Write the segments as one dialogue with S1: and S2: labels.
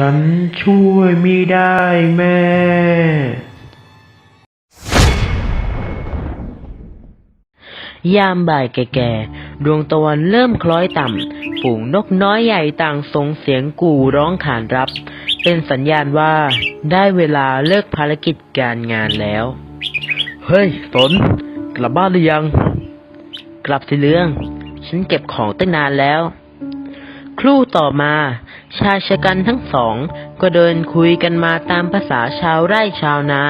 S1: ฉันช่วยไม่ได้แม่
S2: ยามบ่ายแก่ๆ ดวงตะวันเริ่มคล้อยต่ำฝูงนกน้อยใหญ่ต่างส่งเสียงกู่ร้องขานรับ เป็นสัญญาณว่าได้เวลาเลิกภารกิจการงานแล้ว เฮ้ย สน กลับบ้านหรือยัง กลับสิเรื่อง ฉันเก็บของตั้งนานแล้ว ครู่ต่อมา ชายชะกันทั้งสอง ก็เดินคุยกันมาตามภาษาชาวไร่ชาวนา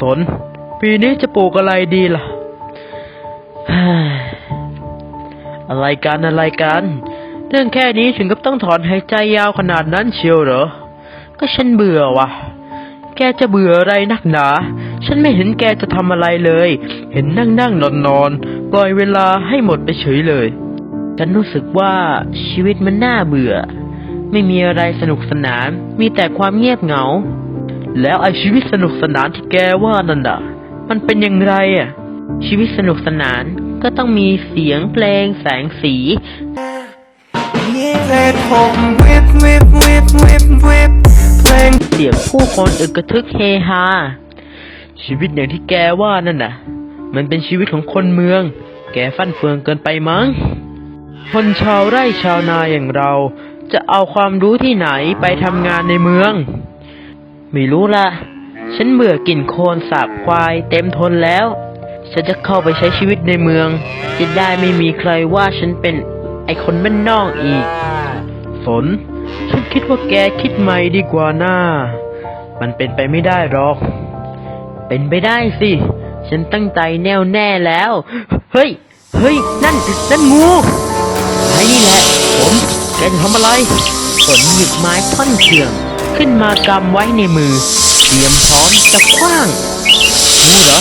S2: สน ปีนี้จะปลูกอะไรดีล่ะ อะไรกันอะไรกัน เรื่องแค่นี้ถึงกับต้องถอนหายใจยาวขนาดนั้นเชียวเหรอ ก็ฉันเบื่อวะแกจะเบื่ออะไรนักหนา ฉันไม่เห็นแกจะทำอะไรเลย เห็นนั่งนั่งนอนนอนปล่อยเวลาให้หมดไปเฉยเลยฉันรู้สึกว่าชีวิตมันน่าเบื่อ ไม่มีอะไรสนุกสนาน มีแต่ความเงียบเหงา แล้วไอชีวิตสนุกสนานที่แกว่านั่นน่ะ มันเป็นอย่างไรอะ ชีวิตสนุกสนานก็ต้องมีเสียงเพลงแสงสี
S3: เศษผมวิบวิบวิบวิบวิบเพลง
S2: เสียงผู้คนอึกกระทึกเฮฮา ชีวิตอย่างที่แกว่านั่นน่ะ มันเป็นชีวิตของคนเมือง แกฟั่นเฟืองเกินไปมั้ง คนชาวไร่ชาวนาอย่างเรา จะเอาความรู้ที่ไหนไปทำงานในเมือง ไม่รู้ละฉันเบื่อกลิ่นโคลนสาบควายเต็มทนแล้ว ฉันจะเข้าไปใช้ชีวิตในเมือง จะได้ไม่มีใครว่าฉันเป็นไอคนบ้านนอกอีก สน ฉันคิดว่าแกคิดใหม่ดีกว่าหน่ามันเป็นไปไม่ได้หรอก เป็นไปได้สิ ฉันตั้งใจแน่วแน่แล้ว เฮ้ย เฮ้ย นั่น นั่นงูไอ้นี่แหละ ผม กจะทำอะไรสนหยิบไม้ท่อนเชือง ขึ้นมากำไว้ในมือ เตรียมพร้อมจะคว้างงูเหรอ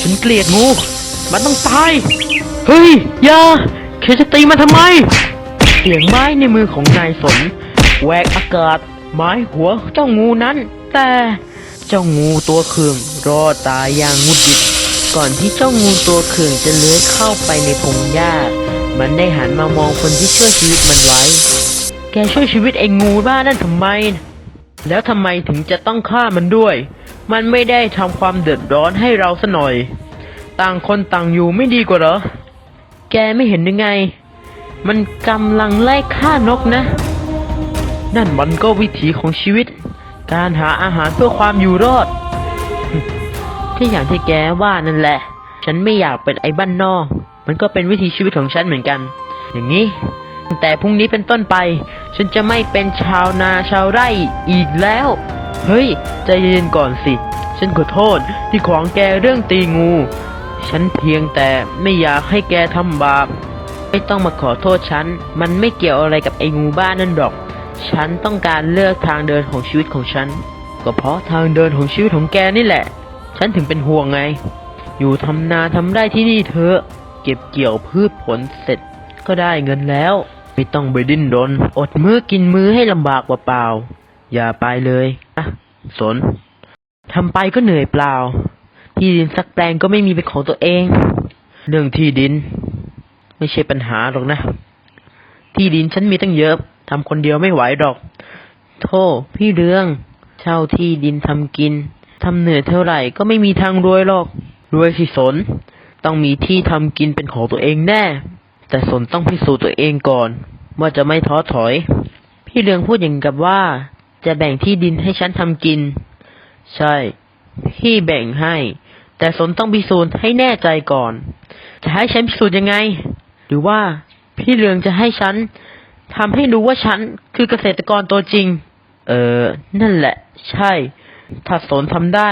S2: ฉันเกลียดงู มันต้องตาย เฮ้ยอย่าแค่จะตีมันทำไม เสียงไม้ในมือของนายสนแหวกอากาศไม้หัวเจ้างูนั้น แต่เจ้างูตัวเคืองรอตายอย่างงุดหงิดก่อนที่เจ้างูตัวเคืองจะเลื้อยเข้าไปในพงหญ้า มันได้หันมามองคนที่ช่วยชีวิตมันไว้ แกช่วยชีวิตไอ้งูบ้านั่นทำไม แล้วทำไมถึงจะต้องฆ่ามันด้วย มันไม่ได้ทำความเดือดร้อนให้เราซะหน่อย ต่างคนต่างอยู่ไม่ดีกว่าเหรอ แกไม่เห็นยังไง มันกำลังไล่ฆ่านกนะ นั่นมันก็วิถีของชีวิต การหาอาหารเพื่อความอยู่รอด ที่อย่างที่แกว่านั่นแหละ ฉันไม่อยากเป็นไอ้บ้านนอก มันก็เป็นวิถีชีวิตของฉันเหมือนกัน อย่างนี้ แต่พรุ่งนี้เป็นต้นไป ฉันจะไม่เป็นชาวนาชาวไร่อีกแล้ว เฮ้ย ใจเย็นก่อนสิ ฉันขอโทษที่ขวางแกเรื่องตีงู ฉันเพียงแต่ไม่อยากให้แกทำบาป ไม่ต้องมาขอโทษฉัน มันไม่เกี่ยวอะไรกับไอ้งูบ้านนั่นหรอก ฉันต้องการเลือกทางเดินของชีวิตของฉัน ก็เพราะทางเดินของชีวิตของแกนี่แหละ ฉันถึงเป็นห่วงไง อยู่ทำนาทำไร่ที่นี่เถอะ เก็บเกี่ยวพืชผลเสร็จก็ได้เงินแล้ว ไม่ต้องไปดิ้นรน อดมื้อกินมื้อให้ลำบากเปล่าๆอย่าไปเลยอะสนทำไปก็เหนื่อยเปล่า ที่ดินสักแปลงก็ไม่มีเป็นของตัวเอง เรื่องที่ดิน ไม่ใช่ปัญหาหรอกนะ ที่ดินฉันมีตั้งเยอะทำคนเดียวไม่ไหวหรอกโธ่พี่เรือง เช่าที่ดินทำกินทำเหนื่อยเท่าไหร่ก็ไม่มีทางรวยหรอก รวยสิสน ต้องมีที่ทำกินเป็นของตัวเองแน่ แต่สนต้องพิสูจน์ตัวเองก่อน ว่าจะไม่ท้อถอย พี่เรืองพูดอย่างกับว่า จะแบ่งที่ดินให้ฉันทำกิน ใช่ พี่แบ่งให้ แต่สนต้องพิสูจน์ให้แน่ใจก่อน จะให้ฉันพิสูจน์ยังไง หรือว่าพี่เรืองจะให้ฉันทำให้รู้ว่าฉันคือเกษตรกรตัวจริง เออ นั่นแหละ ใช่ ถ้าสนทำได้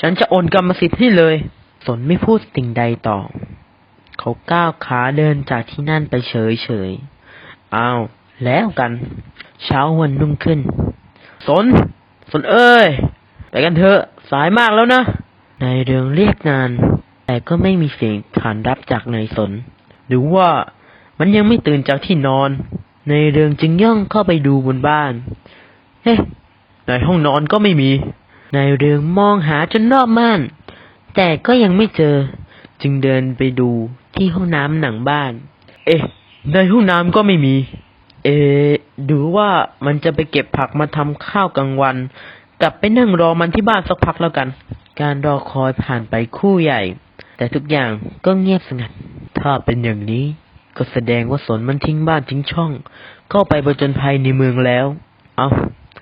S2: ฉันจะโอนกรรมสิทธิ์ให้เลย สนไม่พูดสิ่งใดต่อ เขาก้าวขาเดินจากที่นั่นไปเฉยเฉยๆอ้าวแล้วกัน เช้าวันรุ่งขึ้น สน สนเอ้ยไปกันเถอะสายมากแล้วนะนายเรืองเรียกนาน แต่ก็ไม่มีเสียงขานรับจากนายสน หรือว่ามันยังไม่ตื่นจากที่นอน นายเรืองจึงย่องเข้าไปดูบนบ้าน เฮ้ในห้องนอนก็ไม่มี นายเรืองมองหาจนรอบม่าน แต่ก็ยังไม่เจอ จึงเดินไปดูที่ห้องน้ำหนังบ้าน เอ๊ะ ในห้องน้ำก็ไม่มี เออดูว่ามันจะไปเก็บผักมาทำข้าวกลางวัน กลับไปนั่งรอมันที่บ้านสักพักแล้วกัน การรอคอยผ่านไปคู่ใหญ่ แต่ทุกอย่างก็เงียบสงัด ถ้าเป็นอย่างนี้ก็แสดงว่าสนมันทิ้งบ้านทิ้งช่อง เข้าไปประจนภัยในเมืองแล้ว เอ้า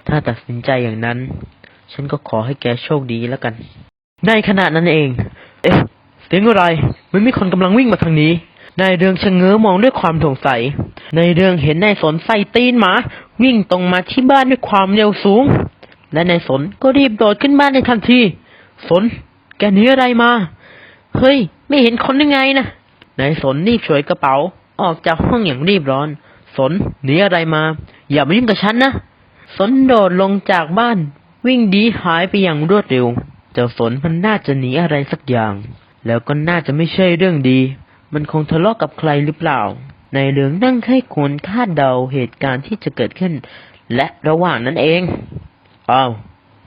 S2: ถ้าตัดสินใจอย่างนั้น ฉันก็ขอให้แกโชคดีแล้วกัน ในขณะนั้นเอง เอ๊ะเสียงอะไรมันมีคนกำลังวิ่งมาทางนี้นายเรืองชะเง้อมองด้วยความสงสัยนายเรืองเห็นนายสนใส่ตีนหมา วิ่งตรงมาที่บ้านด้วยความเร็วสูง และนายสนก็รีบโดดขึ้นบ้านในทันที สน แกหนีอะไรมา เฮ้ย ไม่เห็นคนยังไงนะนายสนรีบฉวยกระเป๋า ออกจากห้องอย่างรีบร้อน สนหนีอะไรมา อย่ามายุ่งกับฉันนะ สนโดดลงจากบ้าน วิ่งดีหายไปอย่างรวดเร็ว เจ้าสนมันน่าจะหนีอะไรสักอย่าง แล้วก็น่าจะไม่ใช่เรื่องดี มันคงทะเลาะกับใครหรือเปล่า ในเหลืองนั่งให้ควรคาดเดาเหตุการณ์ที่จะเกิดขึ้น และระหว่างนั้นเองอ้าว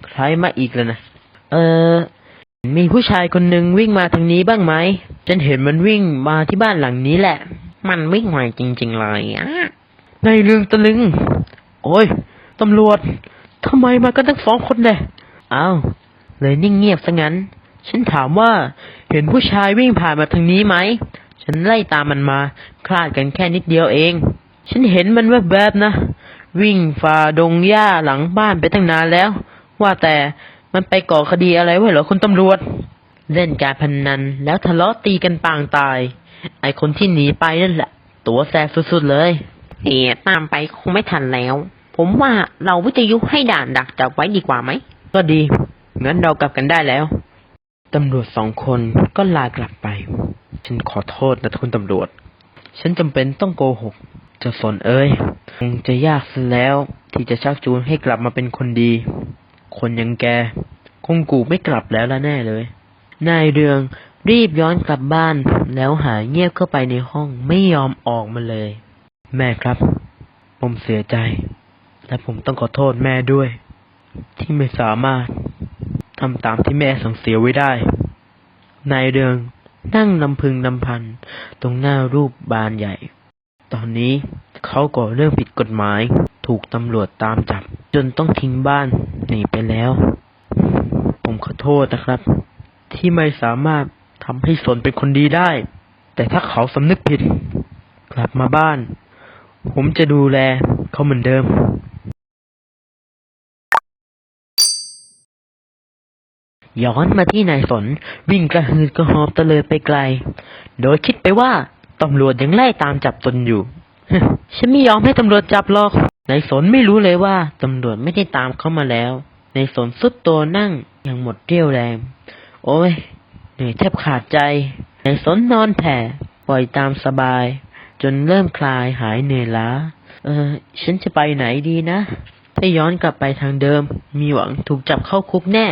S2: ใครมาอีกแล้วนะเออมีผู้ชายคนหนึ่งวิ่งมาทางนี้บ้างไหมฉันเห็นมันวิ่งมาที่บ้านหลังนี้แหละ มันวิ่งไวจริง ๆ เลยอะในเรื่องตะลึง โอ้ยตำรวจทำไมมากันทั้งสองคนเลยอ้าว เลยนิ่งเงียบซะงั้น ฉันถามว่าเห็นผู้ชายวิ่งผ่านมาทางนี้ไหม ฉันไล่ตามมันมา คลาดกันแค่นิดเดียวเอง ฉันเห็นมันแวบๆนะ วิ่งฝ่าดงหญ้าหลังบ้านไปตั้งนานแล้ว ว่าแต่มันไปก่อคดีอะไรไว้เหรอคุณตำรวจ เล่นการพนนันแล้วทะเลาะตีกันปางตาย ไอคนที่หนีไปนั่นแหละ ตัวแสบสุดๆเลย
S4: เอ๋ตามไปคงไม่ทันแล้ว ผมว่าเราวิทยุให้ด่านดักจับไว้ดีกว่าไหม
S2: ก็ดี งั้นเรากลับกันได้แล้ว ตำรวจสองคนก็ลากลับไป ฉันขอโทษนะคุณตำรวจ ฉันจำเป็นต้องโกหก เจะสนเอ้ยคงจะยากซะแล้วที่จะชักจูนให้กลับมาเป็นคนดี คนอยังแก คงกูไม่กลับแล้วละแน่เลย นายเรืองรีบย้อนกลับบ้าน แล้วหายเงียบเข้าไปในห้องไม่ยอมออกมาเลย แม่ครับ ผมเสียใจ และผมต้องขอโทษแม่ด้วย ที่ไม่สามารถ ทำตามที่แม่สั่งเสียไว้ได้ นายเรืองนั่งลำพึงลำพัน ตรงหน้ารูปบานใหญ่ ตอนนี้เขาก่อเรื่องผิดกฎหมาย ถูกตำรวจตามจับ จนต้องทิ้งบ้านหนีไปแล้ว ผมขอโทษนะครับ ที่ไม่สามารถทำให้สนเป็นคนดีได้ แต่ถ้าเขาสำนึกผิด กลับมาบ้าน ผมจะดูแลเขาเหมือนเดิม ย้อนมาที่นายสนวิ่งกระหืดกระหอบตะเลิดไปไกล โดยคิดไปว่าตำรวจยังไล่ตามจับตนอยู่ ฉันไม่ยอมให้ตำรวจจับหรอก นายสนไม่รู้เลยว่าตำรวจไม่ได้ตามเขามาแล้ว นายสนสุดตัวนั่งอย่างหมดเรี่ยวแรง โอ้ยเหนื่อยแทบขาดใจ นายสนนอนแผ่ปล่อยตามสบาย จนเริ่มคลายหายเหนื่อยล้า เออ ฉันจะไปไหนดีนะ ถ้าย้อนกลับไปทางเดิม มีหวังถูกจับเข้าคุกแน่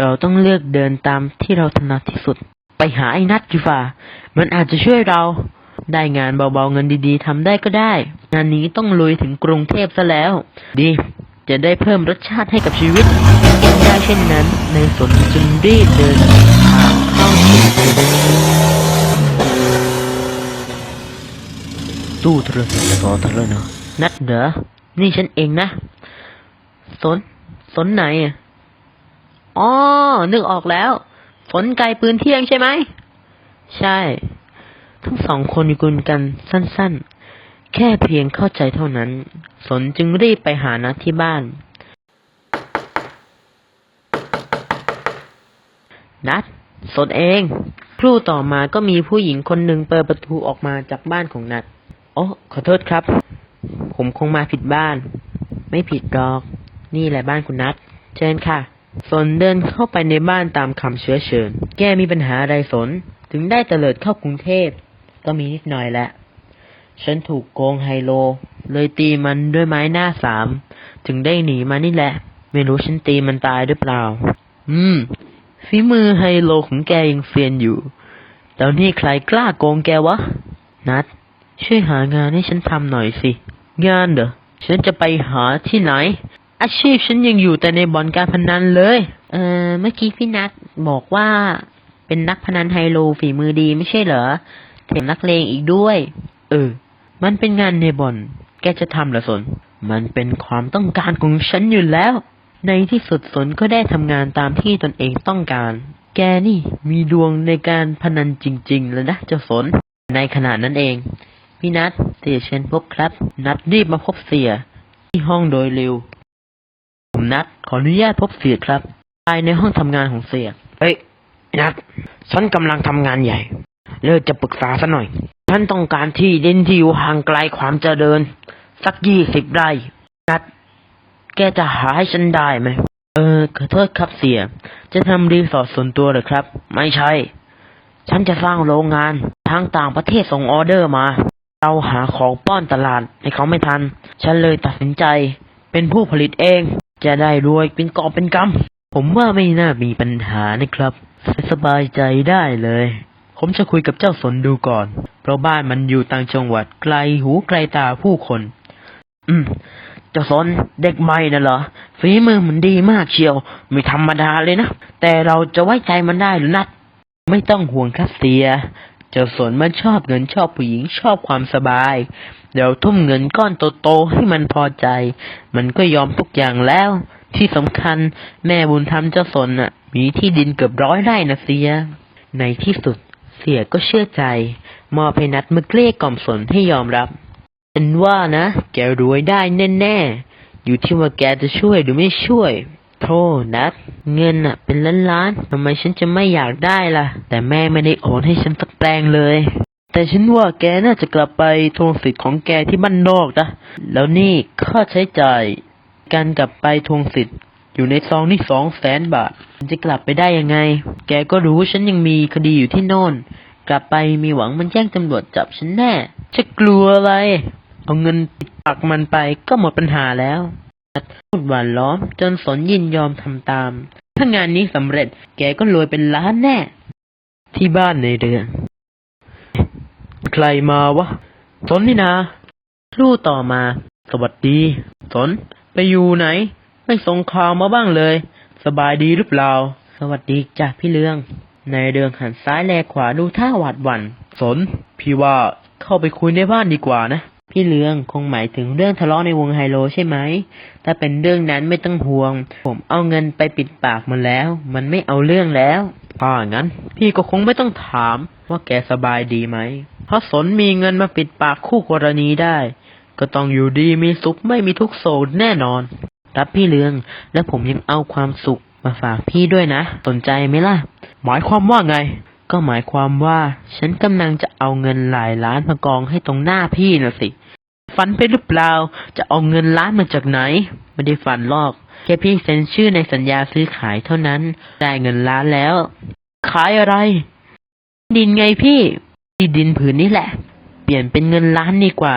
S2: เราต้องเลือกเดินตามที่เราถนัดที่สุด ไปหาไอ้นัดดีฝ่า มันอาจจะช่วยเรา ได้งานเบาๆเงินดีๆทำได้ก็ได้ งานนี้ต้องลุยถึงกรุงเทพซะแล้ว ดี จะได้เพิ่มรสชาติให้กับชีวิตคิดได้เช่นนั้นในสนจึงรีบเดินทางเข้าสู่ตู้โทรศัพท์สอทรเนอะนัดเหรอนี่ฉันเองนะ สน สนไหนอะ อ๋อ นึกออกแล้วฝนไกลปืนเที่ยงใช่ไหม ใช่ ทั้งสองคนคุยกันสั้นๆ แค่เพียงเข้าใจเท่านั้น สนจึงรีบไปหานัดที่บ้าน นัด สนเอง ครู่ต่อมาก็มีผู้หญิงคนหนึ่งเปิดประตูออกมาจากบ้านของนัดโอ้ขอโทษครับ ผมคงมาผิดบ้าน ไม่ผิดหรอก นี่แหละบ้านคุณนัด เชิญค่ะ สนเดินเข้าไปในบ้านตามคำเชื้อเชิญ แกมีปัญหาอะไรสน ถึงได้เตลิดเข้ากรุงเทพ ก็มีนิดหน่อยแหละ ฉันถูกโกงไฮโล เลยตีมันด้วยไม้หน้าสาม ถึงได้หนีมานี่แหละ ไม่รู้ฉันตีมันตายหรือเปล่า อืม ฝีมือไฮโลของแกยังเซียนอยู่ แล้วนี่ใครกล้าโกงแกวะ นัด ช่วยหางานให้ฉันทำหน่อยสิ งานเหรอ ฉันจะไปหาที่ไหน อาชีพฉันยังอยู่แต่ในบ่อนการพนันเลย เออเมื่อกี้พี่นัทบอกว่าเป็นนักพนันไฮโลฝีมือดีไม่ใช่เหรอแถมนักเลงอีกด้วย เออ มันเป็นงานในบ่อน แกจะทำเหรอสน มันเป็นความต้องการของฉันอยู่แล้ว ในที่สุดสนก็ได้ทำงานตามที่ตนเองต้องการ แกนี่มีดวงในการพนันจริง ๆ เลยนะเจ้าสน ในขณะนั้นเอง พี่นัทเสียเชิญพบครับ นัดรีบมาพบเสีย ที่ห้องโดยเร็ว ผมนัดขออนุญาตพบเสียครับภายในห้องทำงานของเสีย
S1: เฮ้ยนัดฉันกำลังทำงานใหญ่ เลิกจะปรึกษาซะหน่อยฉันต้องการที่ดินที่อยู่ห่างไกลความเจริญ สักยี่สิบไร่นัด แกจะหาให้ฉันได้ไหม
S2: เออขอโทษครับเสีย จะทำรีสอร์ทส่วนตัวเหรอครับ
S1: ไม่ใช่ ฉันจะสร้างโรงงานทางต่างประเทศส่งออเดอร์มา เราหาของป้อนตลาดให้เขาไม่ทัน ฉันเลยตัดสินใจเป็นผู้ผลิตเอง จะได้รวยเป็นกอบเป็นกำ
S2: ผมว่าไม่น่ามีปัญหานะครับ สบายใจได้เลย ผมจะคุยกับเจ้าสนดูก่อน เพราะบ้านมันอยู่ต่างจังหวัดไกลหูไกลตาผู้คน
S1: อืมเจ้าสนเด็กใหม่น่ะเหรอฝีมือมันดีมากเชียว ไม่ธรรมดาเลยนะ แต่เราจะไว้ใจมันได้หรือนัด
S2: ไม่ต้องห่วงครับเสีย จ้าสนมันชอบเงินชอบผู้หญิงชอบความสบาย เดี๋ยวทุ่มเงินก้อนโตๆให้มันพอใจ มันก็ยอมทุกอย่างแล้ว ที่สำคัญแม่บุญธรรมเจ้าสนน่ะ มีที่ดินเกือบร้อยไร่นะเสีย ในที่สุดเสียก็เชื่อใจ มอบให้นัดมาเกลี้ยกล่อมสนให้ยอมรับเป็นว่านะ แกรวยได้แน่ๆอยู่ที่ว่าแกจะช่วยหรือไม่ช่วย โธ่นัดเงินอะเป็นล้านล้านๆทำไมฉันจะไม่อยากได้ล่ะ แต่แม่ไม่ได้โอนให้ฉันสักแปลงเลย แต่ฉันว่าแกน่าจะกลับไปทวงสิทธิ์ของแกที่บ้านนอกนะแล้วนี่ค่าใช้จ่ายการกลับไปทวงสิทธิ์อยู่ในซองนี่สองแสนบาทจะกลับไปได้ยังไง แกก็รู้ฉันยังมีคดีอยู่ที่โน่น กลับไปมีหวังมันแจ้งตำรวจจับฉันแน่ จะกลัวอะไร เอาเงินปิดปากมันไปก็หมดปัญหาแล้ว พูดหวานล้อม จนสนยินยอมทำตาม ถ้างานนี้สำเร็จแกก็รวยเป็นล้านแน่ ที่บ้านในเรือน ใครมาวะ สนนี่นาครู่ต่อมา สวัสดี สน ไปอยู่ไหน ไม่ส่งข่าวมาบ้างเลย สบายดีหรือเปล่า สวัสดีจ้ะพี่เรือง ในเรืองหันซ้ายแลขวาดูท่าหวาดหวัน่น สน พี่ว่าเข้าไปคุยในบ้านดีกว่านะ พี่เลืองคงหมายถึงเรื่องทะเลาะในวงไฮโลใช่ไหม ถ้าเป็นเรื่องนั้นไม่ต้องห่วง ผมเอาเงินไปปิดปากมันแล้ว มันไม่เอาเรื่องแล้วถ้างั้น พี่ก็คงไม่ต้องถามว่าแกสบายดีไหมเพราะสนมีเงินมาปิดปากคู่กรณีได้ ก็ต้องอยู่ดีมีสุขไม่มีทุกข์โศกแน่นอน รับพี่เลือง และผมยังเอาความสุขมาฝากพี่ด้วยนะ สนใจไหมล่ะ หมายความว่าไง ก็หมายความว่า ฉันกำลังจะเอาเงินหลายล้านมากองให้ตรงหน้าพี่น่ะสิ ฝันไปหรือเปล่า จะเอาเงินล้านมาจากไหน ไม่ได้ฝันหรอก แค่พี่เซ็นชื่อในสัญญาซื้อขายเท่านั้น ได้เงินล้านแล้ว ขายอะไร ดินไงพี่ที่ดินผืนนี้แหละ เปลี่ยนเป็นเงินล้านดีกว่า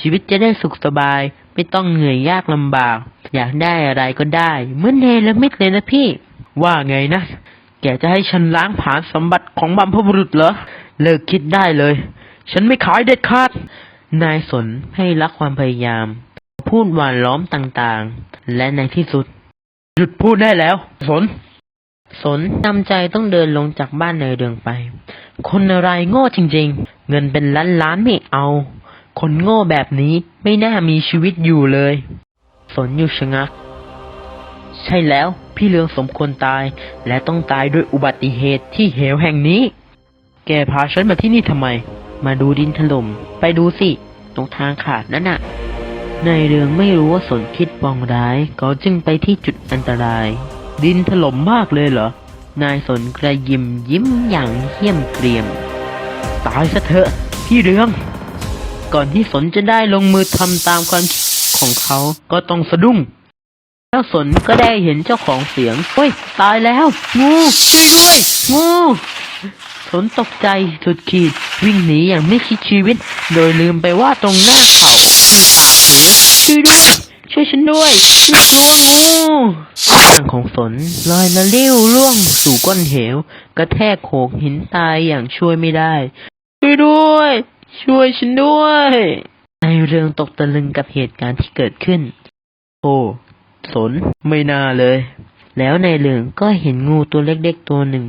S2: ชีวิตจะได้สุขสบาย ไม่ต้องเหนื่อยยากลำบาก อยากได้อะไรก็ได้เหมือนเนรมิตเลยนะพี่ ว่าไงนะ แกจะให้ฉันล้างผลาญสมบัติของบัมพบุรุษเหรอ เลิกคิดได้เลย ฉันไม่ขายเด็ดขาด นายสนให้รักความพยายาม พูดหวานล้อมต่างๆ และในที่สุด หยุดพูดได้แล้ว สน สนจำใจต้องเดินลงจากบ้านในเรืองไป คนอะไรโง่จริงๆ เงินเป็นล้านล้านๆไม่เอา คนโง่แบบนี้ไม่น่ามีชีวิตอยู่เลย สนอยู่ชะงัก ใช่แล้วพี่เลืองสมควรตาย และต้องตายด้วยอุบัติเหตุที่เหวแห่งนี้ แกพาฉันมาที่นี่ทำไม มาดูดินถล่ม ไปดูสิ ตรงทางขาดนั่นน่ะ นายเรืองไม่รู้ว่าสนคิดปองร้ายก็จึงไปที่จุดอันตราย ดินถล่มมากเลยเหรอ นายสนกระยิมยิ้มอย่างเหี้ยมเกรียม ตายซะเถอะ พี่เรือง ก่อนที่สนจะได้ลงมือทำตามความคิดของเขาก็ต้องสะดุ้งแล้วสนก็ได้เห็นเจ้าของเสียงเฮ้ย ตายแล้ว งูช่วยด้วย งู สนตกใจสุดขีด วิ่งหนีอย่างไม่คิดชีวิต โดยลืมไปว่าตรงหน้าเขาคือปากเหวช่วยด้วย ช่วยฉันด้วยฉันกลัวงูร่างของสนลอยละเลิ้ยวล่วงสู่ก้นเหว กระแทกโขกหินตายอย่างช่วยไม่ได้ ช่วยด้วย ช่วยฉันด้วยนายเรืองตกตะลึงกับเหตุการณ์ที่เกิดขึ้น โอ้สนไม่น่าเลย แล้วนายเรืองก็เห็นงูตัวเล็กๆตัวหนึ่ง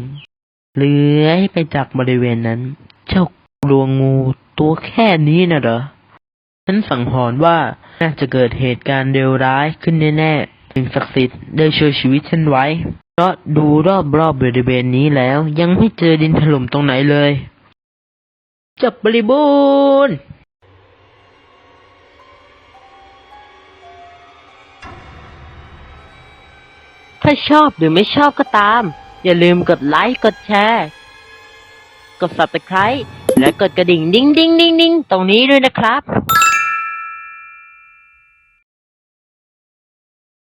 S2: เลื้อยไปจากบริเวณนั้น เจ้ากลัวงงูตัวแค่นี้น่ะเหรอฉันสังหรณ์ว่าน่าจะเกิดเหตุการณ์เลวร้ายขึ้นแน่ๆสิ่งศักดิ์สิทธิ์ได้ช่วยชีวิตฉันไว้ เพราะดูรอบๆบบริเวณนี้แล้ว ยังไม่เจอดินถล่มตรงไหนเลย จับบริบูรณ์
S4: ถ้าชอบหรือไม่ชอบก็ตาม อย่าลืมกดไลค์กดแชร์ กด subscribe และกดกระดิ่ง ดิ้งดิ้งดิ้งดิ้งตรงนี้ด้วยนะครับ